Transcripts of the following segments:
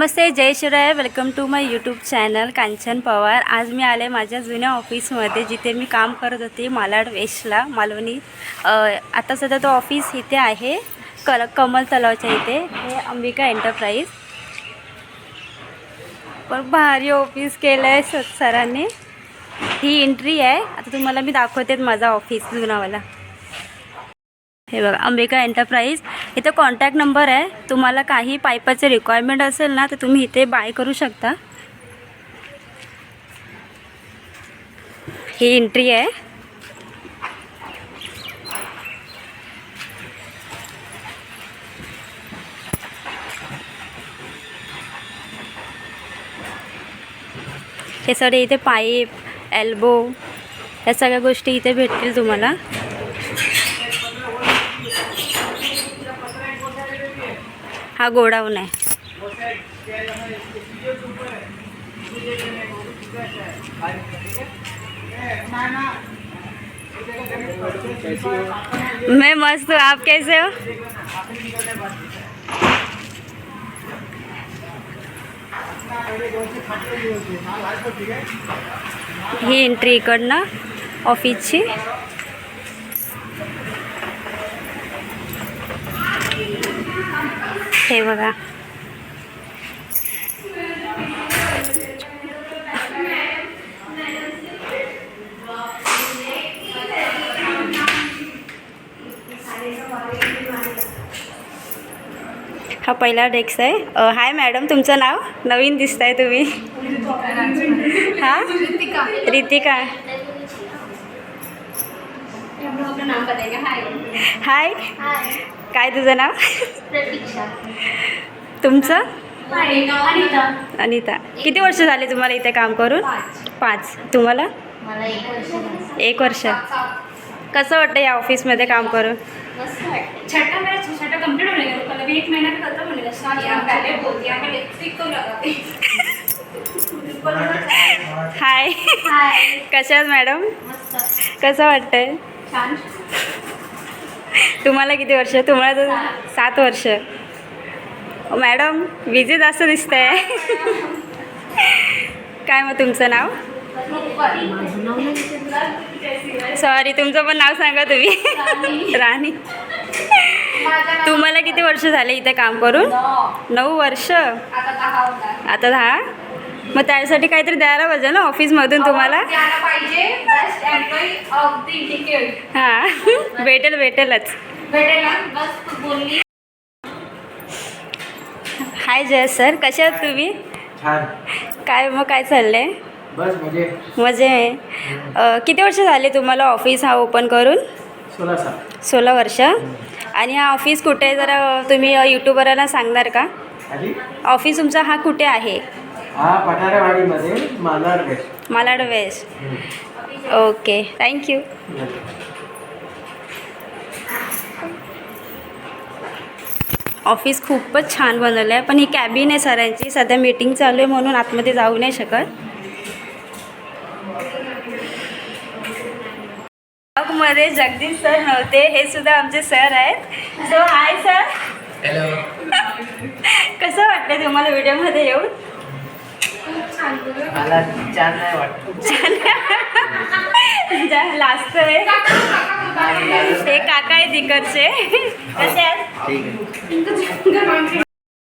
Namaste Jai Shivray. Welcome to my YouTube channel Kanchan Pawar आज मी आले माझ्या जुन्या ऑफिसमध्ये जिथे मी काम करत होते मालाड वेस्टला मालवणी. आता सध्या तो ऑफिस इथे आहे कल कमल तलावच्या इथे. हे अंबिका एंटरप्राईज पण भारी ऑफिस केलं आहे सरांनी. ही एंट्री आहे. आता तुम्हाला मी दाखवते माझा ऑफिस जुनावाला. हे बघा अंबिका एंटरप्राईज इथं कॉन्टॅक्ट नंबर आहे. तुम्हाला काही पाईपाचे रिक्वायरमेंट असेल ना तर तुम्ही इथे बाय करू शकता. ही एंट्री आहे. हे सगळे इथे पाईप एल्बो या सगळ्या गोष्टी इथे भेटतील तुम्हाला. हा गोडाऊन आहे. मैं मस्त हूँ आप कैसे हो? ही एंट्री इकडनं ऑफिसची हे बघा. हा पहिला डेस्क आहे. हाय मॅडम तुमचं नाव? नवीन दिसताय तुम्ही. हां? रितिका. हाय. काय तुझं नाव? प्रतीक्षा. तुमचं? अनिता. अनिता. किती वर्ष झाले तुम्हाला इथे काम करून? पाच. तुम्हाला? मला एक वर्ष कसं वाटतं या ऑफिसमध्ये काम करून? हाय हाय कशा आहात मॅडम? मस्त. कसं वाटतंय? छान. तुम्हाला किती वर्ष? तुम्हाला तर सात वर्ष. मॅडम विजे जास्त दिसतंय. काय मग तुमचं नाव? सॉरी तुमचं पण नाव सांगा तुम्ही. राणी. तुम्हाला किती वर्ष झाले इथे काम करून? नऊ वर्ष? आता दहा. मग त्यासाठी काहीतरी द्यायला पाहिजे ना ऑफिसमधून तुम्हाला? द्यायला पाहिजे. Best employee of the decade हां. भेटेल भेटेलच. Hi Jay sir. कसे आहात तुम्ही? छान. काय मग काय चाललंय? बस म्हणजे मजे आहे. किती वर्ष झाले तुम्हाला ऑफिस हा ओपन करून? सोळा वर्ष. आणि हा ऑफिस कुठे आहे? जरा तुम्ही यूट्यूबरला सांगणार का? ऑफिस तुमचा हा कुठे आहे? हा पठारेवाडीमध्ये Malad west. Malad west. Okay thank you office खूपच छान बनवलं आहे पण ही कॅबिन आहे सरांची सध्या मीटिंग चालू आहे म्हणून आतमध्ये जाऊ नाही शकत. मध्ये जगदीश सर नव्हते हे सुद्धा आमचे सर आहेत. सो हाय सर हॅलो कसं वाटतं तुम्हाला व्हिडिओमध्ये येऊन? मला छान नाही वाटत. लास्ट आहे. ते काका आहे तिकडचे कसे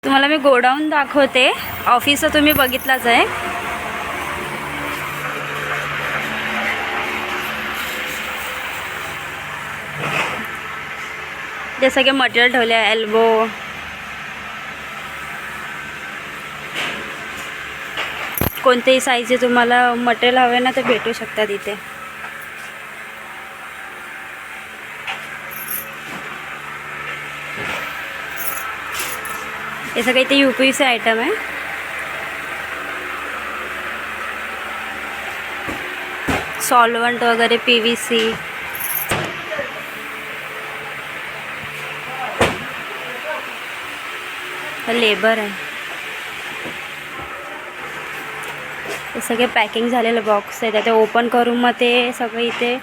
तुम्हाला मी गोडाऊन दाखवते. ऑफिस तुम्ही बघितलाच आहे. जे सगळे मटेरियल ठेवले आहे एल्बो कोणतेही साईजचे तुम्हाला मटेरियल हवे ना ते भेटू शकतात इथे. हे सगळे इथे यू पी सी आयटम आहे. सॉल्वंट वगैरे पी व्ही सी लेबर आहे. हे सगळे पॅकिंग झालेलं बॉक्स आहे ते ओपन करून मग ते सगळे इथे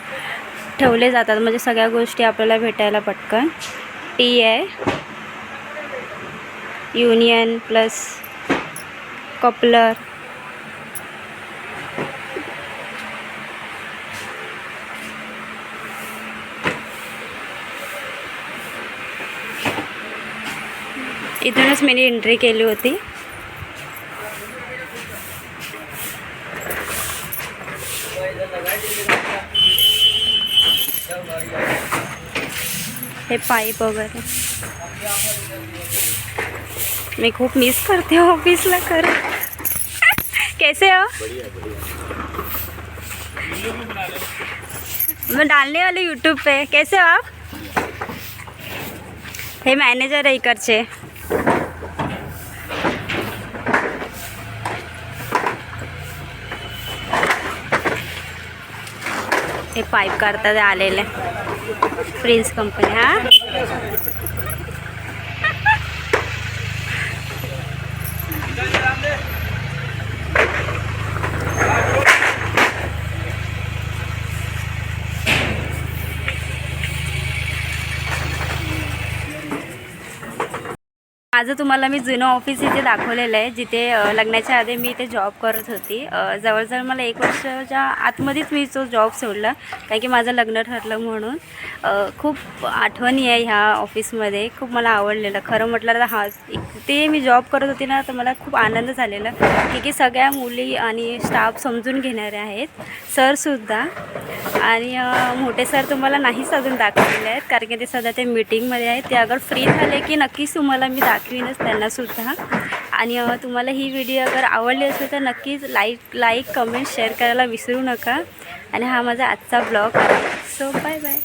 ठेवले जातात. म्हणजे सगळ्या गोष्टी आपल्याला भेटायला पटकन. टी आहे युनियन प्लस कपलर इथूनच मी एंट्री केली होती. हे पाईप वगैरे. मी खूप मिस करते ऑफिसला ऑफिस कर कैसे हो? मैं डालने वाले यूट्यूब पे. कैसे हो आप? हे मॅनेजर आहे इकडचे. हे पाईप करतात आलेले. प्रिन्स कंपनी हा? माझं तुम्हाला मी जुनं ऑफिस इथे दाखवलेलं आहे. जिथे लग्नाच्या आधी मी इथे जॉब करत होती. जवळजवळ मला एक वर्षाच्या आतमध्येच मी तो जॉब सोडला. कारण की माझं लग्न ठरलं म्हणून. खूप आठवणी आहे ह्या ऑफिसमध्ये खूप मला आवडलेलं. खरं म्हटलं तर हा ते मी जॉब करत होती ना तर मला खूप आनंद झालेला. की की सगळ्या मुली आणि स्टाफ समजून घेणारे आहेत. सरसुद्धा आणि मोठे सर तुम्हाला नाहीच अजून दाखवलेले आहेत. कारण की ते सध्या ते मीटिंगमध्ये आहेत. ते अगर फ्री झाले की नक्कीच तुम्हाला मी दाखवीनच त्यांनासुद्धा आणि तुम्हाला ही व्हिडिओ अगर आवडली असेल तर नक्कीच लाईक लाईक कमेंट शेअर करायला विसरू नका. आणि हा माझा आजचा ब्लॉग आहे. So bye bye